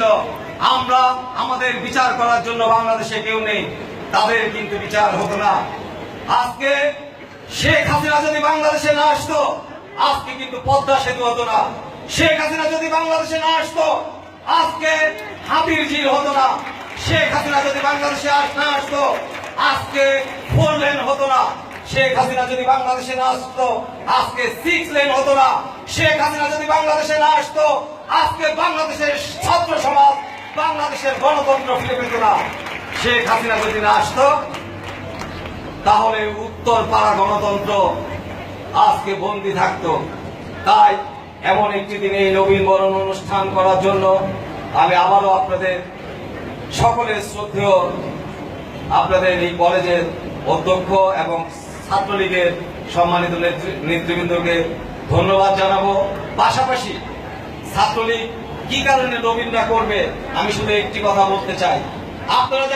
বলেছিল আমরা আমাদের বিচার করার জন্য বাংলাদেশে কেউ নেই। তাদের কিন্তু বিচার হতো না। আজকে শেখ হাসিনা যদি বাংলাদেশে না আসতো, আজকে কিন্তু পদ্মা সেতু হতো না। শেখ হাসিনা যদি বাংলাদেশে না আসতো, আজকে হাতির ঝিল হতো না। শেখ হাসিনা যদি বাংলাদেশে না আসতো, আজকে ফোর লেন হতো না। শেখ হাসিনা যদি বাংলাদেশে না আসতো, আজকে সিক্স লেন হতো না। শেখ হাসিনা যদি বাংলাদেশে না আসতো, আজকে বাংলাদেশের ছাত্র সমাজ বাংলাদেশের গণতন্ত্র ফিরে পেত না। শেখ হাসিনা যদি না আসতো, তাহলে উত্তর পাড়া গণতন্ত্র আজকে বন্দী থাকতো। তাই এমন একটি দিনে এই নবীন বরণ অনুষ্ঠান করার জন্য আমি আবারও আপনাদের সকলের শ্রদ্ধেয়, আপনাদের এই কলেজের অধ্যক্ষ এবং ছাত্রলীগের সম্মানিত নেতৃ- নেতৃবৃন্দকে ধন্যবাদ জানাব। পাশাপাশি ছাত্রলীগ কি কারণে নবীনরা করবে, আমি শুধু একটি কথা বলতে চাই। আপনারা